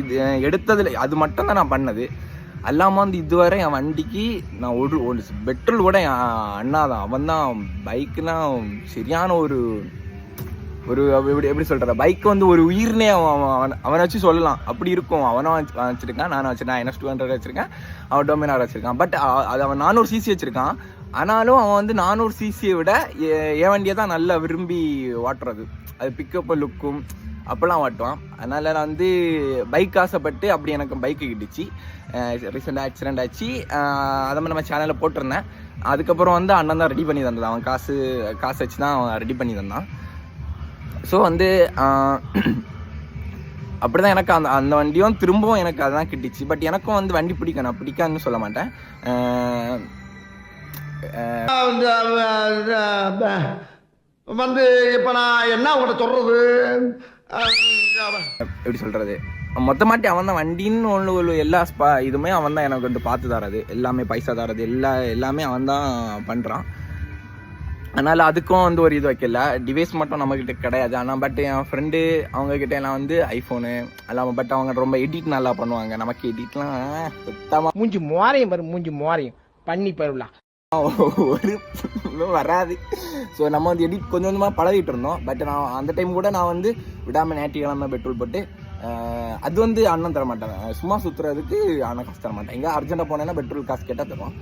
இது எடுத்ததில் அது மட்டும் தான் நான் பண்ணது. அல்லாமல் வந்து இதுவரை என் வண்டிக்கு நான் ஒரு ஒரு பெட்ரோல் கூட என் அண்ணா தான். அவன் தான் பைக்குனா சரியான ஒரு ஒரு எப்படி எப்படி சொல்கிற பைக் வந்து ஒரு உயிர்னே அவன் அவன் அவனை வச்சு சொல்லலாம். அப்படி இருக்கும். அவனும் வச்சுருக்கான் வச்சிருக்கான் நானும் வச்சுருக்கேன் என்எஸ் டூ ஹண்ட்ரட் வச்சுருக்கேன் அவன் டொமினார் வச்சுருக்கான். பட் அது அவன் நானூறு சிசி வச்சுருக்கான். ஆனாலும் அவன் வந்து நானூறு சிசியை விட ஏ என் வண்டியை தான் நல்லா விரும்பி ஓட்டுறது. அது பிக்கப்பு லுக்கும் அப்போல்லாம் ஓட்டுவான். அதனால் நான் வந்து பைக் ஆசைப்பட்டு அப்படி எனக்கு பைக்கு கிட்டுச்சு. ரீசெண்டாக ஆக்சிடெண்ட் ஆச்சு. அதை மாதிரி நம்ம சேனலில் போட்டிருந்தேன். அதுக்கப்புறம் வந்து அண்ணன் தான் ரெடி பண்ணி தந்தது. அவன் காசு காசு வச்சு தான் அவன் ரெடி பண்ணி தந்தான். ஸோ வந்து அப்படிதான் எனக்கு அந்த அந்த வண்டியும் திரும்பவும் எனக்கு அதுதான் கிட்டுச்சு. பட் எனக்கும் வந்து வண்டி பிடிக்கும். நான் பிடிக்காதுன்னு சொல்ல மாட்டேன். வந்து இப்ப நான் என்ன உங்கள்கிட்ட சொல்றது? அஹ், எப்படி சொல்கிறது மொத்தமாட்டி அவன் தான் வண்டின்னு ஒன்று ஒரு எல்லா ஸ்பா இதுவுமே அவன் தான் எனக்கு வந்து பார்த்து தரது எல்லாமே பைசா தரது எல்லா எல்லாமே அவன் தான் பண்ணுறான் அதனால் அதுக்கும் வந்து ஒரு இது வைக்கல. டிவைஸ் மட்டும் நம்மக்கிட்ட கிடையாது. ஆனால் பட் என் ஃப்ரெண்டு அவங்கக்கிட்ட எல்லாம் வந்து ஐஃபோனு எல்லாம் பட் அவங்க ரொம்ப எடிட் நல்லா பண்ணுவாங்க. நமக்கு எடிட்லாம் சுத்தமாக மூஞ்சி மோரையும் பாரு மூஞ்சி மோரையும். பண்ணி பருவலா ஒரு வராது. ஸோ நம்ம வந்து எடிட் கொஞ்சம் கொஞ்சமாக பழகிட்டு இருந்தோம் பட் நான் அந்த டைம் கூட நான் வந்து விடாமல் ஞாயிற்றுக்கிழமை பெட்ரோல் போட்டு அது வந்து அண்ணன் தர மாட்டாங்க சும்மா சுற்றுறதுக்கு அண்ணன் காசு தர மாட்டேன் எங்கே அர்ஜென்ட்டாக போனேன்னா பெட்ரோல் காசு கேட்டால் தருவான்.